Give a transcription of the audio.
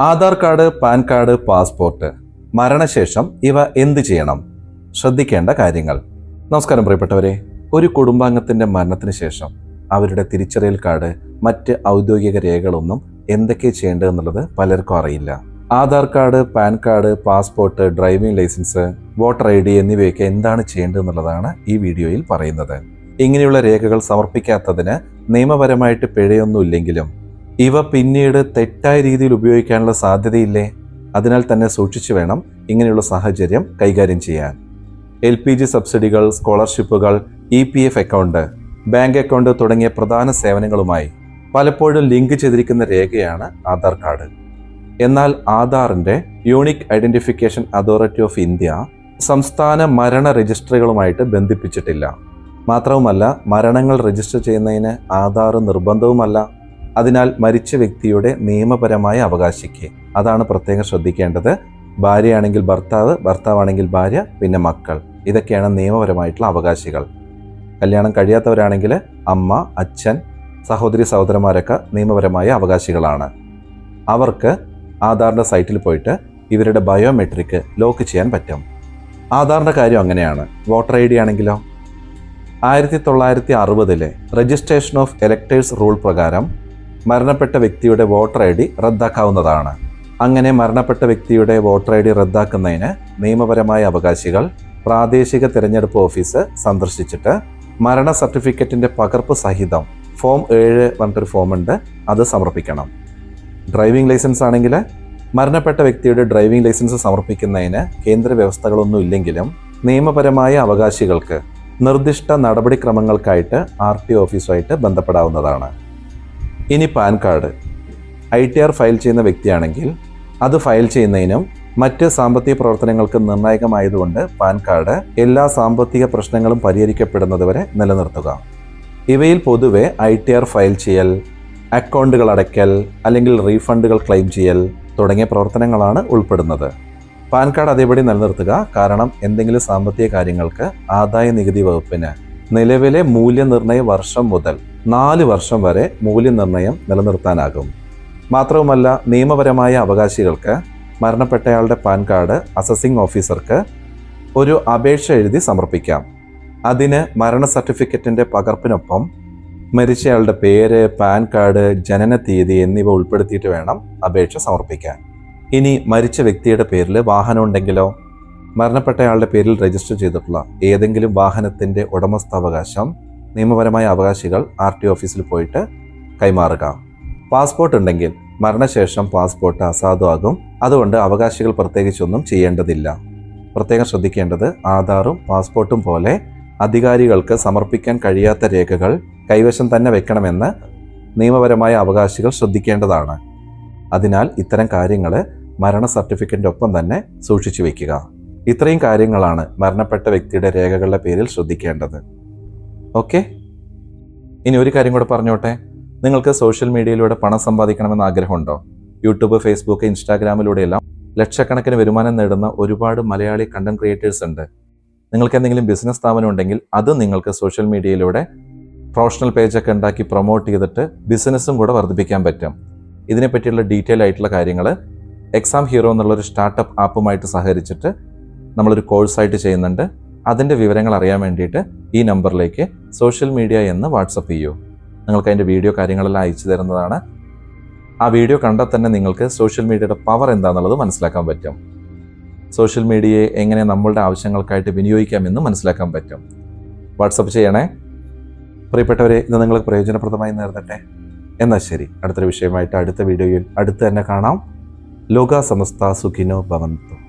Aadhaar card PAN card passport മരണശേഷം ഇവ എന്ത് ചെയ്യണം? ശ്രദ്ധിക്കേണ്ട കാര്യങ്ങൾ. നമസ്കാരം പ്രിയപ്പെട്ടവരെ. ഒരു കുടുംബാംഗത്തിന്റെ മരണത്തിന് ശേഷം അവരുടെ തിരിച്ചറിയൽ കാർഡ് മറ്റ് ഔദ്യോഗിക രേഖകളൊന്നും എന്തൊക്കെ ചെയ്യേണ്ടതെന്നുള്ളത് പലർക്കും അറിയില്ല. Aadhaar card PAN card passport driving licence voter I D എന്നിവയൊക്കെ എന്താണ് ചെയ്യേണ്ടതെന്നുള്ളതാണ് ഈ വീഡിയോയിൽ പറയുന്നത്. ഇങ്ങനെയുള്ള രേഖകൾ സമർപ്പിക്കാത്തതിന് നിയമപരമായിട്ട് പിഴയൊന്നുമില്ലെങ്കിലും ഇവ പിന്നീട് തെറ്റായ രീതിയിൽ ഉപയോഗിക്കാനുള്ള സാധ്യതയില്ലേ? അതിനാൽ തന്നെ സൂക്ഷിച്ചു വേണം ഇങ്ങനെയുള്ള സാഹചര്യം കൈകാര്യം ചെയ്യാൻ. എൽ പി ജി സബ്സിഡികൾ സ്കോളർഷിപ്പുകൾ E P F account bank account തുടങ്ങിയ പ്രധാന സേവനങ്ങളുമായി പലപ്പോഴും ലിങ്ക് ചെയ്തിരിക്കുന്ന രേഖയാണ് ആധാർ കാർഡ്. എന്നാൽ ആധാറിന്റെ unique identification authority of India സംസ്ഥാന മരണ രജിസ്ട്രികളുമായിട്ട് ബന്ധിപ്പിച്ചിട്ടില്ല. മാത്രവുമല്ല മരണങ്ങൾ രജിസ്റ്റർ ചെയ്യുന്നതിന് ആധാർ നിർബന്ധവുമല്ല. അതിനാൽ മരിച്ച വ്യക്തിയുടെ നിയമപരമായ അവകാശിക്ക്. അതാണ് പ്രത്യേകം ശ്രദ്ധിക്കേണ്ടത്. ഭാര്യയാണെങ്കിൽ ഭർത്താവ് ഭർത്താവാണെങ്കിൽ ഭാര്യ പിന്നെ മക്കൾ. ഇതൊക്കെയാണ് നിയമപരമായിട്ടുള്ള അവകാശികൾ. കല്യാണം കഴിയാത്തവരാണെങ്കിൽ അമ്മ അച്ഛൻ സഹോദരി സഹോദരന്മാരൊക്കെ നിയമപരമായ അവകാശികളാണ്. അവർക്ക് ആധാറിന്റെ സൈറ്റിൽ പോയിട്ട് ഇവരുടെ ബയോമെട്രിക് ലോക്ക് ചെയ്യാൻ പറ്റും. ആധാറിന്റെ കാര്യം അങ്ങനെയാണ്. വോട്ടർ ഐ ഡി ആണെങ്കിലോ? ആയിരത്തി തൊള്ളായിരത്തി അറുപതിലെ രജിസ്ട്രേഷൻ ഓഫ് എലക്ടേഴ്സ് റൂൾ പ്രകാരം മരണപ്പെട്ട വ്യക്തിയുടെ വോട്ടർ ഐ ഡി റദ്ദാക്കാവുന്നതാണ്. അങ്ങനെ മരണപ്പെട്ട വ്യക്തിയുടെ വോട്ടർ ഐ ഡി റദ്ദാക്കുന്നതിന് നിയമപരമായ അവകാശികൾ പ്രാദേശിക തിരഞ്ഞെടുപ്പ് ഓഫീസ് സന്ദർശിച്ചിട്ട് മരണ സർട്ടിഫിക്കറ്റിന്റെ പകർപ്പ് സഹിതം ഫോം ഏഴ് പറഞ്ഞിട്ടൊരു ഉണ്ട് അത് സമർപ്പിക്കണം. ഡ്രൈവിംഗ് ലൈസൻസ് ആണെങ്കിൽ മരണപ്പെട്ട വ്യക്തിയുടെ ഡ്രൈവിംഗ് ലൈസൻസ് സമർപ്പിക്കുന്നതിന് കേന്ദ്ര വ്യവസ്ഥകളൊന്നും ഇല്ലെങ്കിലും നിയമപരമായ അവകാശികൾക്ക് നിർദ്ദിഷ്ട നടപടിക്രമങ്ങൾക്കായിട്ട് ആർ ടി ഓഫീസുമായിട്ട് ബന്ധപ്പെടാവുന്നതാണ്. ഇനി PAN card. I T R file ചെയ്യുന്ന വ്യക്തിയാണെങ്കിൽ അത് ഫയൽ ചെയ്യുന്നതിനും മറ്റ് സാമ്പത്തിക പ്രവർത്തനങ്ങൾക്ക് നിർണായകമായതുകൊണ്ട് പാൻ കാർഡ് എല്ലാ സാമ്പത്തിക പ്രശ്നങ്ങളും പരിഹരിക്കപ്പെടുന്നതുവരെ നിലനിർത്തുക. ഇവയിൽ പൊതുവെ ഐ ടി ആർ ഫയൽ ചെയ്യൽ അക്കൗണ്ടുകൾ അടയ്ക്കൽ അല്ലെങ്കിൽ റീഫണ്ടുകൾ ക്ലെയിം ചെയ്യൽ തുടങ്ങിയ പ്രവർത്തനങ്ങളാണ് ഉൾപ്പെടുന്നത്. പാൻ കാർഡ് അതേപടി നിലനിർത്തുക കാരണം എന്തെങ്കിലും സാമ്പത്തിക കാര്യങ്ങൾക്ക് ആദായ നികുതി വകുപ്പിന് നിലവിലെ മൂല്യനിർണയ വർഷം മുതൽ നാല് വർഷം വരെ മൂല്യനിർണയം നിലനിർത്താനാകും. മാത്രവുമല്ല നിയമപരമായ അവകാശികൾക്ക് മരണപ്പെട്ടയാളുടെ പാൻ കാർഡ് അസസിംഗ് ഓഫീസർക്ക് ഒരു അപേക്ഷ എഴുതി സമർപ്പിക്കാം. അതിന് മരണ സർട്ടിഫിക്കറ്റിന്റെ പകർപ്പിനൊപ്പം മരിച്ചയാളുടെ പേര് പാൻ കാർഡ് ജനന തീയതി എന്നിവ ഉൾപ്പെടുത്തിയിട്ട് വേണം അപേക്ഷ സമർപ്പിക്കാൻ. ഇനി മരിച്ച വ്യക്തിയുടെ പേരിൽ വാഹനം ഉണ്ടെങ്കിലോ? മരണപ്പെട്ടയാളുടെ പേരിൽ രജിസ്റ്റർ ചെയ്തിട്ടുള്ള ഏതെങ്കിലും വാഹനത്തിന്റെ ഉടമസ്ഥാവകാശം നിയമപരമായ അവകാശികൾ ആർ ടി ഓഫീസിൽ പോയിട്ട് കൈമാറുക. പാസ്പോർട്ട് ഉണ്ടെങ്കിൽ മരണശേഷം പാസ്പോർട്ട് അസാധുവാകും. അതുകൊണ്ട് അവകാശികൾ പ്രത്യേകിച്ചൊന്നും ചെയ്യേണ്ടതില്ല. പ്രത്യേകം ശ്രദ്ധിക്കേണ്ടത് ആധാറും പാസ്പോർട്ടും പോലെ അധികാരികൾക്ക് സമർപ്പിക്കാൻ കഴിയാത്ത രേഖകൾ കൈവശം തന്നെ വെക്കണമെന്ന് നിയമപരമായ അവകാശികൾ ശ്രദ്ധിക്കേണ്ടതാണ്. അതിനാൽ ഇത്തരം കാര്യങ്ങൾ മരണ സർട്ടിഫിക്കറ്റിന്റെ ഒപ്പം തന്നെ സൂക്ഷിച്ചു വയ്ക്കുക ഇത്രയും കാര്യങ്ങളാണ് മരണപ്പെട്ട വ്യക്തിയുടെ രേഖകളുടെ പേരിൽ ശ്രദ്ധിക്കേണ്ടത്. ഓക്കെ? ഇനി ഒരു കാര്യം കൂടെ പറഞ്ഞോട്ടെ. നിങ്ങൾക്ക് സോഷ്യൽ മീഡിയയിലൂടെ പണം സമ്പാദിക്കണമെന്ന് ആഗ്രഹമുണ്ടോ? യൂട്യൂബ് ഫേസ്ബുക്ക് ഇൻസ്റ്റാഗ്രാമിലൂടെയെല്ലാം ലക്ഷക്കണക്കിന് വരുമാനം നേടുന്ന ഒരുപാട് മലയാളി കണ്ടന്റ് ക്രിയേറ്റേഴ്സ് ഉണ്ട്. നിങ്ങൾക്ക് എന്തെങ്കിലും ബിസിനസ് സ്ഥാപനം ഉണ്ടെങ്കിൽ അത് നിങ്ങൾക്ക് സോഷ്യൽ മീഡിയയിലൂടെ പ്രൊഫഷണൽ പേജൊക്കെ ഉണ്ടാക്കി പ്രൊമോട്ട് ചെയ്തിട്ട് ബിസിനസ്സും കൂടെ വർദ്ധിപ്പിക്കാൻ പറ്റും. ഇതിനെപ്പറ്റിയുള്ള ഡീറ്റെയിൽ ആയിട്ടുള്ള കാര്യങ്ങൾ എക്സാം ഹീറോ എന്നുള്ളൊരു സ്റ്റാർട്ടപ്പ് ആപ്പുമായിട്ട് സഹകരിച്ചിട്ട് നമ്മളൊരു കോഴ്സായിട്ട് ചെയ്യുന്നുണ്ട്. അതിന്റെ വിവരങ്ങൾ അറിയാൻ വേണ്ടിയിട്ട് ഈ നമ്പറിലേക്ക് സോഷ്യൽ മീഡിയ എന്ന് വാട്സപ്പ് ചെയ്യൂ. നിങ്ങൾക്ക് അതിന്റെ വീഡിയോ കാര്യങ്ങളെല്ലാം അയച്ചു തരുന്നതാണ്. ആ വീഡിയോ കണ്ടാൽ തന്നെ നിങ്ങൾക്ക് സോഷ്യൽ മീഡിയയുടെ പവർ എന്താണെന്നുള്ളത് മനസ്സിലാക്കാൻ പറ്റും. സോഷ്യൽ മീഡിയയെ എങ്ങനെ നമ്മളുടെ ആവശ്യങ്ങൾക്കായിട്ട് വിനിയോഗിക്കാം എന്ന് മനസ്സിലാക്കാൻ പറ്റും. വാട്സപ്പ് ചെയ്യണേ. പ്രിയപ്പെട്ടവരെ ഇത് നിങ്ങൾക്ക് പ്രയോജനപ്രദമായി നേർന്നട്ടെ. എന്നാൽ ശരി അടുത്തൊരു വിഷയമായിട്ട് അടുത്ത വീഡിയോയിൽ അടുത്ത് തന്നെ കാണാം. ലോക സമസ്ത സുഖിനോ ഭവന്തു.